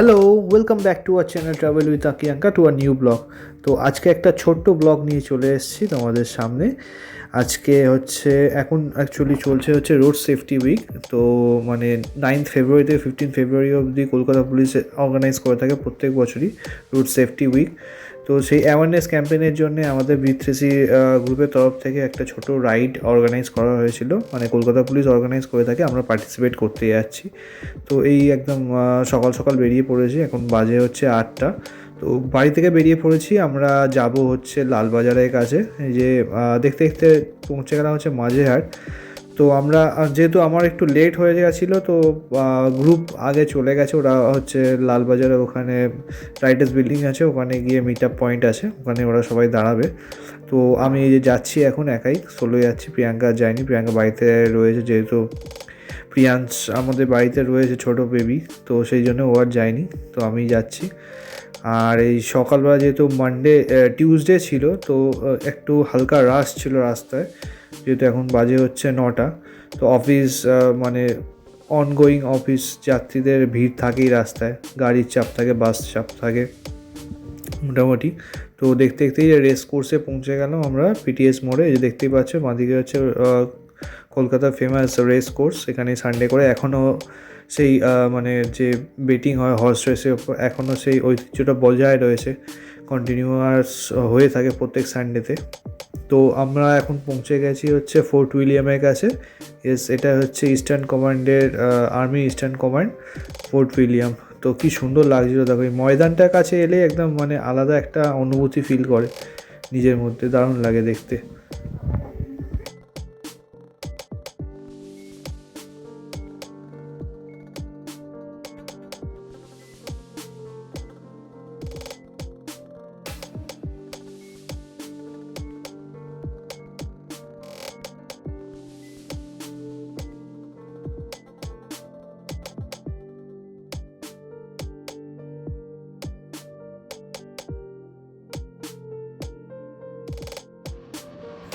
Hello welcome back to our channel travel with Akiyanka to our new vlog তো আজকে একটা ছোট্ট blog নিয়ে চলে এসেছি তোমাদের সামনে। আজকে হচ্ছে, এখন অ্যাকচুয়ালি চলছে হচ্ছে রোড সেফটি উইক তো মানে নাইন্থ ফেব্রুয়ারিতে ফিফটিন ফেব্রুয়ারি অবধি কলকাতা পুলিশ অর্গানাইজ করে থাকে প্রত্যেক বছরই রোড সেফটি উইক তো সেই অ্যাওয়ারনেস ক্যাম্পেনের জন্য আমাদের বি বিথ্রেসি গ্রুপের তরফ থেকে একটা ছোট রাইড অর্গানাইজ করা হয়েছিল। মানে কলকাতা পুলিশ অর্গানাইজ করে থাকে, আমরা পার্টিসিপেট করতে যাচ্ছি। তো এই একদম সকাল সকাল বেরিয়ে পড়েছি, এখন বাজে হচ্ছে আটটা। তো বাড়ি থেকে বেরিয়ে পড়েছি, আমরা যাব হচ্ছে লালবাজারের কাছে। যে দেখতে দেখতে পৌঁছে গেলাম হচ্ছে মাঝেরহাট। তো আমরা যেহেতু আমার একটু লেট হয়ে গেছিল, তো গ্রুপ আগে চলে গেছে। ওরা হচ্ছে লালবাজারে ওখানে রাইটার্স বিল্ডিং আছে, ওখানে গিয়ে মিট আপ পয়েন্ট আছে, ওখানে ওরা সবাই দাঁড়াবে। তো আমি এই যে যাচ্ছি এখন একাই সোলো যাচ্ছি, প্রিয়াঙ্কা যায়নি। প্রিয়াঙ্কা বাড়িতে রয়েছে যেহেতু প্রিয়াংশ আমাদের বাড়িতে রয়েছে ছোট বেবি তো সেই জন্য ও আর যায়নি, তো আমি যাচ্ছি। আর এই সকালবেলা যেহেতু মানডে টিউসডে ছিল, তো একটু হালকা রাশ ছিল রাস্তায়। যেহেতু এখন বাজে হচ্ছে নটা তো অফিস মানে অনগোয়িং অফিস যাত্রীদের ভিড় থাকেই রাস্তায় গাড়ির চাপ থাকে বাস চাপ থাকে মোটামুটি। তো দেখতে দেখতেই রেস কোর্সে পৌঁছে গেলাম আমরা পিটিএস মোড়ে এই যে দেখতেই পাচ্ছ বাঁদিকে হচ্ছে আহ, কলকাতার ফেমাস রেস কোর্স এখানে সানডে করে এখনও সেই মানে যে বেটিং হয় হর্স রেসের ওপর এখনও সেই ঐতিহ্যটা বজায় রয়েছে কন্টিনিউয়াস হয়ে থাকে প্রত্যেক সানডেতে তো আমরা এখন পৌঁছে গেছি হচ্ছে ফোর্ট উইলিয়ামের কাছে। এস এটা হচ্ছে ইস্টার্ন কমান্ডের army eastern command Fort William. তো কি সুন্দর লাগছিল, দেখো, এই ময়দানটার কাছে এলে একদম মানে আলাদা একটা অনুভূতি ফিল করে, নিজের মধ্যে দারুণ লাগে দেখতে।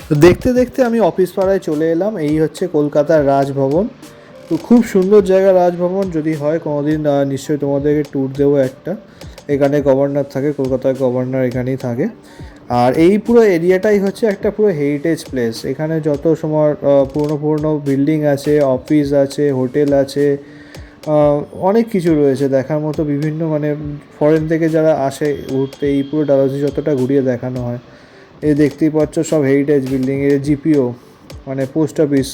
তো দেখতে দেখতে আমি অফিস পাড়ায় চলে এলাম। এই হচ্ছে কলকাতার রাজভবন। তো খুব সুন্দর জায়গা রাজভবন। যদি হয় কোনোদিন নিশ্চয়ই তোমাদেরকে ট্যুর দেবো একটা। এখানে গভর্নর থাকে, কলকাতার গভর্নর এখানেই থাকে। আর এই পুরো এরিয়াটাই হচ্ছে একটা পুরো হেরিটেজ প্লেস এখানে যত সময় পুরনো পুরনো বিল্ডিং আছে অফিস আছে হোটেল আছে অনেক কিছু রয়েছে দেখার মতো। বিভিন্ন মানে ফরেন থেকে যারা আসে ঘুরতে, এই পুরো ডালাসি যতটা ঘুরিয়ে দেখানো হয়। এই দেখতেই পাচ্ছ সব হেরিটেজ বিল্ডিং এর জিপিও মানে পোস্ট অফিস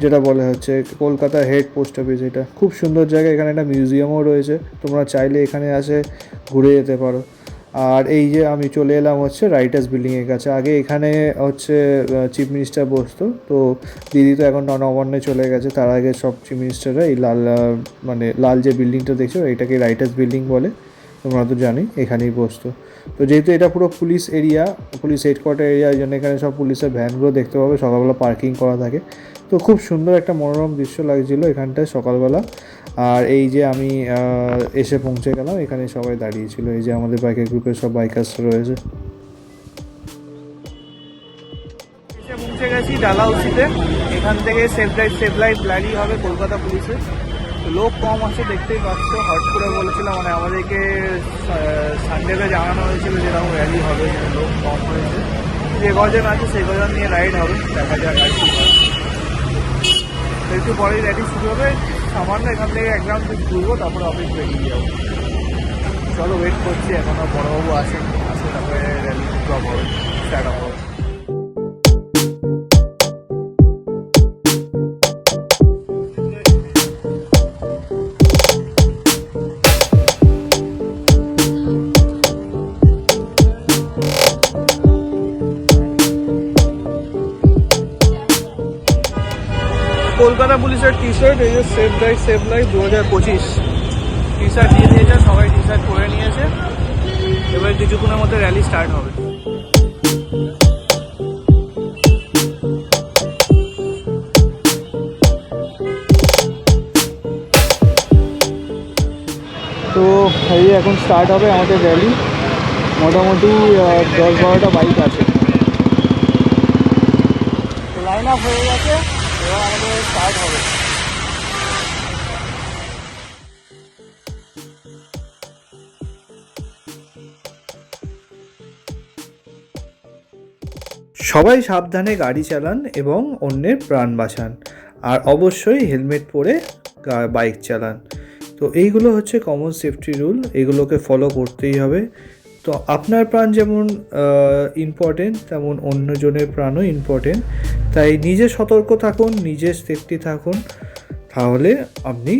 যেটা বলে হচ্ছে কলকাতা হেড পোস্ট অফিস এটা। খুব সুন্দর জায়গা, এখানে একটা মিউজিয়ামও রয়েছে। তোমরা চাইলে এখানে আসে ঘুরে যেতে পারো। আর এই যে আমি চলে এলাম হচ্ছে রাইটার্স বিল্ডিংয়ের কাছে। আগে এখানে হচ্ছে চিফ মিনিস্টার বসতো। তো দিদি তো এখন নবান্নে চলে গেছে। তার আগে সব চিফ মিনিস্টাররা এই লাল মানে লাল যে বিল্ডিংটা দেখছ, এটাকে রাইটার্স বিল্ডিং বলে। তোমরা তো জানি এখানেই বসতো। তো যেহেতু এটা পুরো police area, police headquarter area এই জন্য এখানে সব পুলিশের ভ্যানগুলো দেখতে পাবে, সকালবেলা পার্কিং করা থাকে। তো খুব সুন্দর একটা মনোরম দৃশ্য লাগছিল এখানটায় সকালবেলা। আর এই যে আমি এসে পৌঁছে গেলাম, এখানে সবাই দাঁড়িয়েছিল। এই যে আমাদের বাইকের গ্রুপের সব বাইকার্স রয়েছে। পৌঁছে গেছি ডালাউসিতে এখান থেকে safe life safe life rally হবে কলকাতা পুলিশের। তো লোক কম আছে, দেখতেই পাচ্ছ। হট করে বলেছিলাম মানে আমাদেরকে সানডেতে জানানো হয়েছিল যেরকম র্যালি হবে লোক কম হয়েছে। যে কজন আছে, সেই কজন নিয়ে রাইড হবে, দেখা যাক আর কি একটু পরেই র্যালি শুরু হবে। সামান্য এখান থেকে এক রাউন্ড ঘুরবো, তারপরে অফিস বেরিয়ে যাব। চলো ওয়েট করছি, এখনও বড়বাবু আসেন আসে তারপরে র্যালি ড্রপ হবে স্টার্ট হবে। কলকাতা পুলিশের টি শার্ট এই যে সেফ ড্রাইভ সেফ লাইফ দু হাজার পঁচিশ। টি শার্ট দিয়ে দিয়েছে সবাই টি শার্ট পরে নিয়েছে। এবার কিছুক্ষণের মধ্যে র্যালি স্টার্ট হবে। তো এই এখন স্টার্ট হবে আমাদের র্যালি মোটামুটি দশ বারোটা বাইক আছে। লাইন আপ হয়ে গেছে। সবাই সাবধানে গাড়ি চালান এবং অন্যের প্রাণ বাঁচান, আর অবশ্যই হেলমেট পরে বাইক চালান। তো এইগুলো হচ্ছে কমন সেফটি রুল এগুলোকে ফলো করতেই হবে। তো আপনার প্রাণ যেমন ইম্পর্টেন্ট তেমন অন্যজনের প্রাণও ইম্পর্টেন্ট তাই নিজে সতর্ক থাকুন, নিজে সেফটি থাকুন, তাহলে আপনি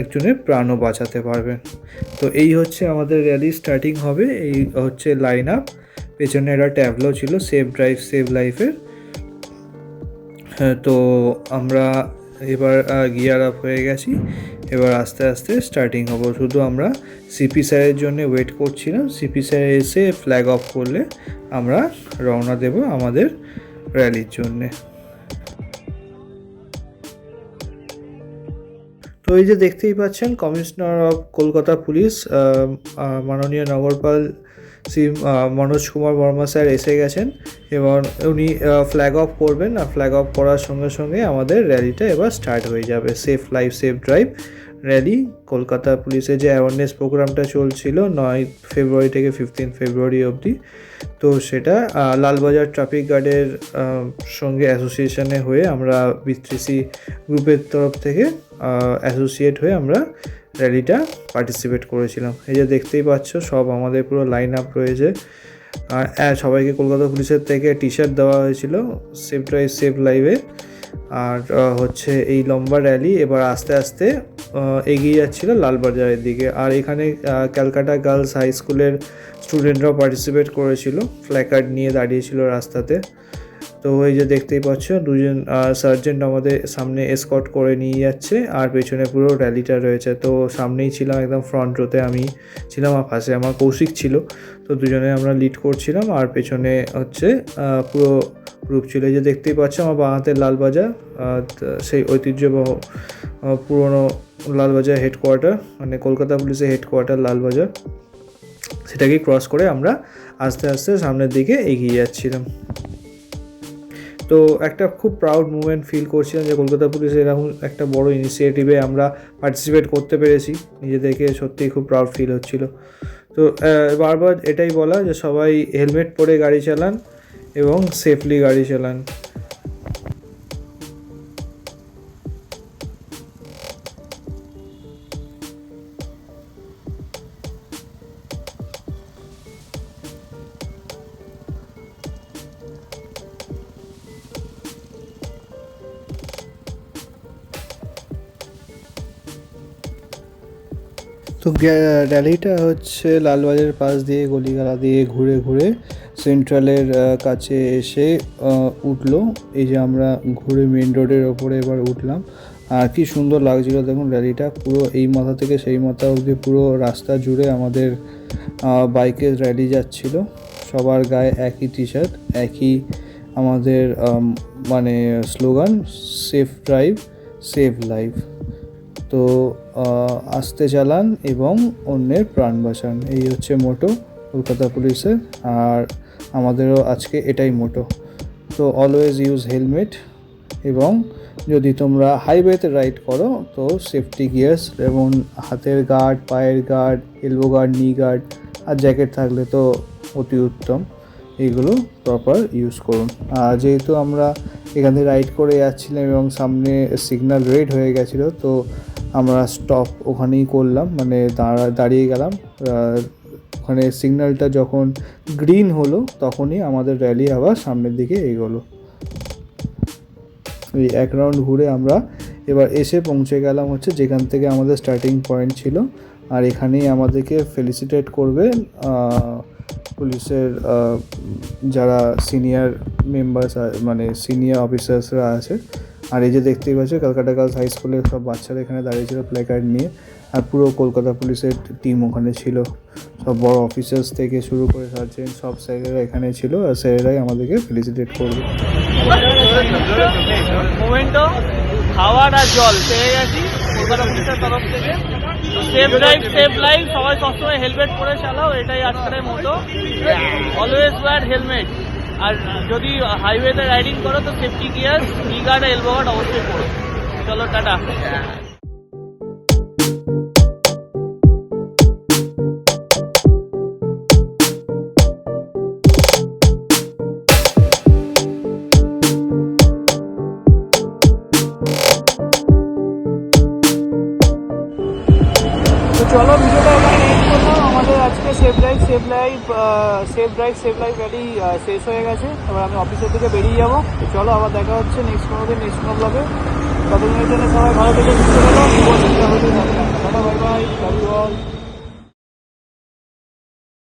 একজনের প্রাণও বাঁচাতে পারবেন। তো এই হচ্ছে আমাদের র্যালি স্টার্টিং হবে, এই হচ্ছে লাইন আপ পেছনে একটা ট্যাবলো ছিল সেভ ড্রাইভ সেভ লাইফের তো আমরা এবার গিয়ার আপ হয়ে গেছি। এবার আস্তে আস্তে স্টার্টিং হব। শুধু আমরা সিপি স্যারের জন্য ওয়েট করছিলাম। সিপি স্যার এসে ফ্ল্যাগ অফ করলে আমরা রওনা দেব আমাদের র্যালির জন্যে। তো এই যে দেখতেই পাচ্ছেন, কমিশনার অফ কলকাতা পুলিশ মাননীয় নগরপাল শ্রী মনোজ কুমার বর্মা স্যার এসে গেছেন এবং উনি ফ্ল্যাগ অফ করবেন। আর ফ্ল্যাগ অফ করার সঙ্গে সঙ্গে আমাদের র্যালিটা এবার স্টার্ট হয়ে যাবে। Safe life safe drive rally Kolkata পুলিশের যে অ্যাওয়ারনেস প্রোগ্রামটা চলছিল নয় ফেব্রুয়ারি থেকে ফিফটিন ফেব্রুয়ারি অবধি তো সেটা লালবাজার ট্রাফিক গার্ডের সঙ্গে অ্যাসোসিয়েশনে হয়ে আমরা বিত্রিসি গ্রুপের তরফ থেকে অ্যাসোসিয়েট হয়ে আমরা র্যালিটা পার্টিসিপেট করেছিলাম। এই যে দেখতেই পাচ্ছ সব আমাদের পুরো লাইন আপ রয়েছে হ্যাঁ, সবাইকে কলকাতা পুলিশের থেকে টি শার্ট দেওয়া হয়েছিল সেফ ড্রাইভ সেফ লাইভে আর হচ্ছে এই লম্বা র্যালি এবার আস্তে আস্তে এগিয়ে যাচ্ছিল লালবাজারের দিকে। আর এখানে ক্যালকাটা গার্লস হাই স্কুলের স্টুডেন্টরাও পার্টিসিপেট করেছিল ফ্ল্যাকার্ড নিয়ে দাঁড়িয়েছিল রাস্তাতে। তো এই যে দেখতেই পাচ্ছ, দুজন সার্জেন্ট আমাদের সামনে এসকট করে নিয়ে যাচ্ছে আর পেছনে পুরো র্যালিটা রয়েছে। তো সামনেই ছিলাম একদম ফ্রন্ট রোতে আমি ছিলাম আর পাশে আমার কৌশিক ছিল। তো দুজনে আমরা লিড করছিলাম আর পেছনে হচ্ছে পুরো গ্রুপ ছিল এই যে দেখতেই পাচ্ছ আমার বাঁ হাতে লালবাজার সেই ঐতিহ্যবাহ পুরনো লালবাজার হেডকোয়ার্টার মানে কলকাতা পুলিশের হেডকোয়ার্টার লালবাজার। সেটাকে ক্রস করে আমরা আস্তে আস্তে সামনের দিকে এগিয়ে যাচ্ছিলাম। তো একটা খুব প্রাউড মুভমেন্ট ফিল করছিলাম যে কলকাতা পুলিশের এরকম একটা বড় ইনিশিয়েটিভে আমরা পার্টিসিপেট করতে পেরেছি। নিজেদেরকে সত্যিই খুব প্রাউড ফিল হচ্ছিল। তো বারবার এটাই বলা যে সবাই হেলমেট পরে গাড়ি চালান এবং সেফলি গাড়ি চালান। তো গ্যা- র্যালিটা হচ্ছে লালবাজারের পাশ দিয়ে, গলিগালা দিয়ে ঘুরে ঘুরে সেন্ট্রালের কাছে এসে উঠল। এই যে আমরা ঘুরে মেন রোডের ওপরে এবার উঠলাম। আর কি সুন্দর লাগছিল দেখুন র্যালিটা পুরো এই মাথা থেকে সেই মাথা অবধি পুরো রাস্তা জুড়ে আমাদের বাইকের র্যালি যাচ্ছিল। সবার গায়ে একই টি শার্ট একই আমাদের মানে slogan safe drive save life তো আস্তে চালান এবং অন্যের প্রাণ বাঁচান। এই হচ্ছে মোটো কলকাতা পুলিশের। আর আমাদেরও আজকে এটাই মোটো। তো অলওয়েজ ইউজ হেলমেট এবং যদি তোমরা হাইওয়েতে রাইড করো, তো সেফটি গিয়ার্স যেমন হাতের গার্ড পায়ের guard elbow guard knee guard আর জ্যাকেট থাকলে তো অতি উত্তম। এইগুলো প্রপার ইউজ করুন। আর যেহেতু আমরা এখান থেকে রাইড করে যাচ্ছিলাম এবং সামনে সিগন্যাল রেড হয়ে গেছিল, তো আমরা স্টপ ওখানেই করলাম মানে দাঁড়া, দাঁড়িয়ে গেলাম। ওখানে সিগন্যালটা যখন গ্রিন হলো, তখনই আমাদের র্যালি আবার সামনের দিকে এগোলো। এই এক রাউন্ড ঘুরে আমরা এবার এসে পৌঁছে গেলাম হচ্ছে যেখান থেকে আমাদের স্টার্টিং পয়েন্ট ছিল। আর এখানেই আমাদেরকে ফেলিসিটেট করবে পুলিশের যারা সিনিয়র মেম্বার্স মানে সিনিয়র অফিসার্সরা আছে। আর এই যে দেখতেই পাচ্ছ ক্যালকাটা গার্লস হাই স্কুলের সব বাচ্চারা এখানে দাঁড়িয়েছিল প্লে কার্ড নিয়ে। আর পুরো কলকাতা পুলিশের টিম ওখানে ছিল। সব বড় অফিসার্স থেকে শুরু করে সার্জেন্ট সব স্যারেরা এখানে ছিল আর স্যারেরাই আমাদেরকে ফেলিসিটেট করবে। খাওয়ার আর জল, পেয়ে গেছি কলকাতা পুলিশের তরফ থেকে। সেফ ড্রাইভ সেফ লাইফ সবাই সবসময় হেলমেট পরে চালাও, এটাই আজকের মতো। অলওয়েজ ওয়ার হেলমেট আর যদি হাইওয়েতে রাইডিং করো, তো safety gear knee guard elbow guard অবশ্যই পড়ো চলো, টাটা। চলো ভিডিওটা এখানে এন্ড করলাম। আমাদের আজকে safe drive safe life safe drive safe life rally শেষ হয়ে গেছে। এবার আমি অফিসের থেকে বেরিয়ে যাব। তো চলো আবার দেখা হচ্ছে নেক্সট কোনো দিন নেক্সট কোনো ব্লগে ততদিনের জন্য সবাই ভালো থেকে, সুস্থ থাকো। Bye bye